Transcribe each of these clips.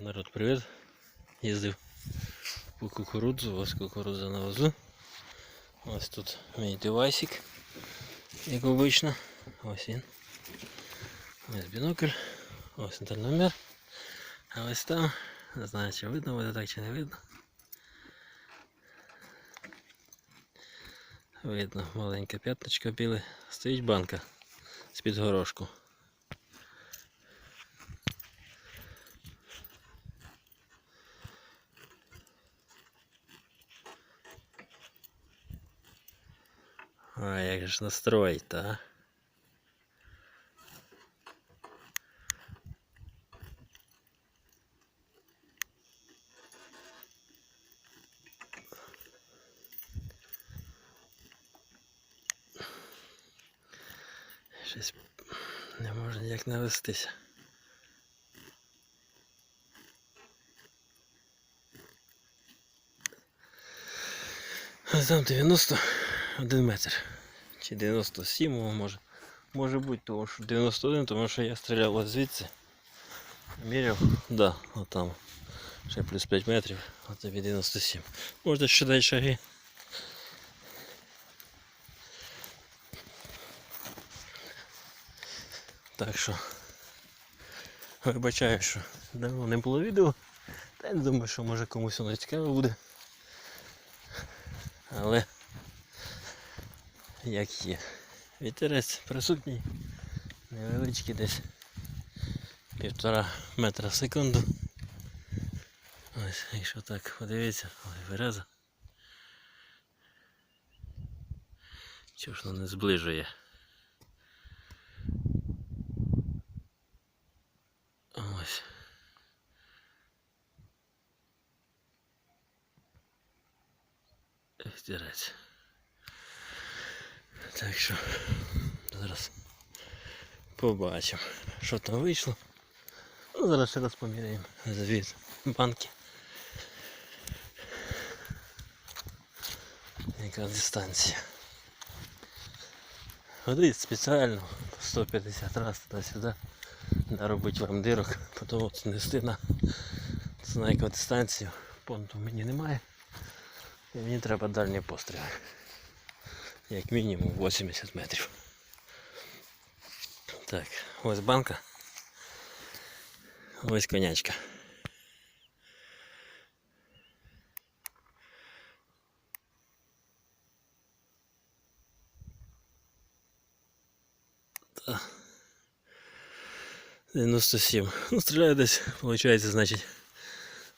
Народ, привіт. Їздив по кукурудзу, ось кукурудза на возу. Ось тут мій девайсик, як обично. Ось він. Ось бінокль, ось інтерномер. А ось там, не знаю, чи видно буде так, чи не видно. Видно, маленьке п'ятничко біле. Стоїть банка з-під горошку. А, як же настроїть, а? Щось не можна ніяк навестися. Там 90. 1 метр. Чи 97 може. Може бути того, що 91, тому що я стріляв ось звідси. Міряв, да, отам. Ще плюс 5 метрів, а тобі 97. Можна дай шаги. Так що вибачаю, що давно не було відео. Та я не думаю, що може комусь воно цікаво буде. Але як є. Вітерець присутній, невеличкий десь півтора метра в секунду. Ось, якщо так подивіться, ой, береза. Воно не зближує? Ось. Вітерець. Так що зараз побачимо, що там вийшло. Ну, зараз ще раз поміряємо завід банки. Яка дистанція. Ходить спеціально 150 раз туди-сюди. Наробить вам дирок, потім нести на знайку дистанцію. Понту мені немає. І мені треба дальні постріли як мінімум 80 метрів. Так, ось банка. Ось конячка. Та. 97. Ну, стріляю десь, виходить, значить,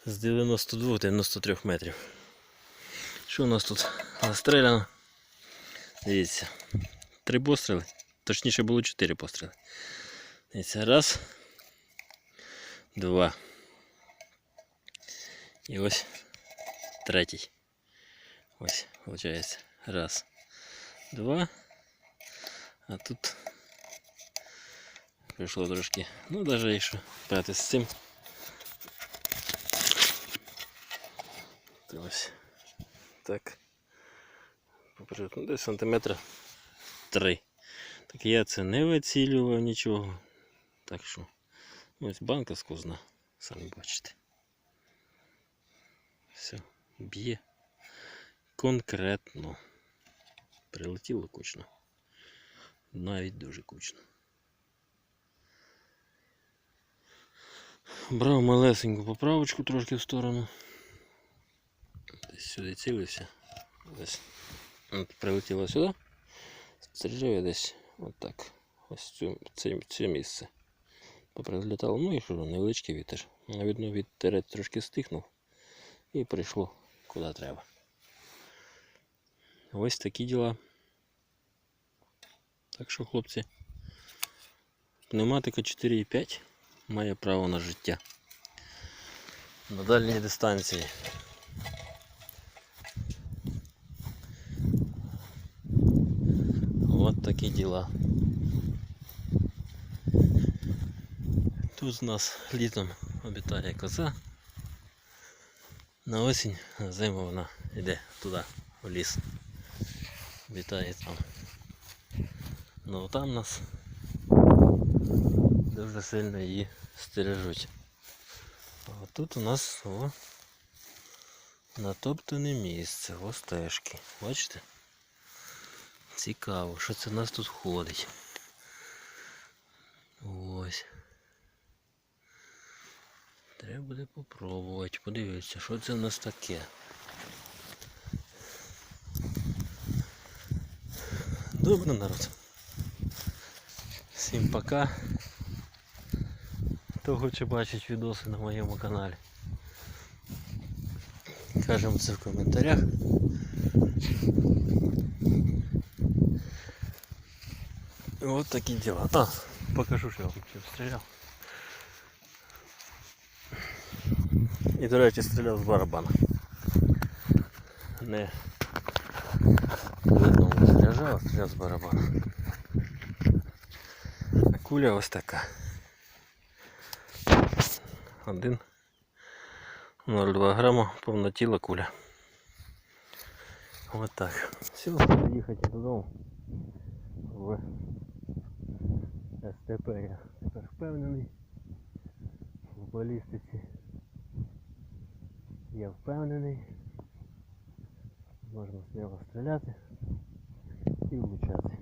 з 92-93 метрів. Що у нас тут настріляно? Дивіться. Три постріли. Точніше було чотири постріли. Дивіться, раз. Два. І ось третій. Ось, виходить. Раз. Два. А тут прийшло трошки. Ну, навіть якщо брати з цим. То ось так. Поперед, ну, десь сантиметра 3. Так я це не вицілював нічого. Так що ось банка скузна, самі бачите. Все, б'є конкретно. Прилетіло кучно. Навіть дуже кучно. Брав малесеньку поправочку трошки в сторону. Десь сюди цілився. Десь От прилетіло сюди. Стріляю десь отак. Ось цю, це, це місце. Поприлітало, ну і що, невеличкий вітер. Видно, вітерець трошки стихнув і прийшло куди треба. Ось такі діла. Так що, хлопці, пневматика 4,5 має право на життя. На дальній дистанції. Вот такі діла. Тут у нас літом обітає коза. На осінь, на зиму вона йде туди, в ліс. Обітає там. Ну там нас дуже сильно її стережуть. От тут у нас о, натоптане місце, о стежки. Бачите? Цікаво, що це в нас тут ходить. Ось. Треба буде попробувати, подивитися, що це в нас таке. Добре, народ. Всім пока. Хто хоче бачити відоси на моєму каналі. Кажемо це в коментарях. Вот такі діла. А, покажу, що я стріляв. І, до речі, стріляв з барабана. Не видно заряджав, а стріляв з барабана. Куля ось така. Один 0,2 грама повнотіла куля. Ось так. Все, їхати додому. В СТП я тепер впевнений. В балістиці я впевнений. Можна сміло стріляти і влучати.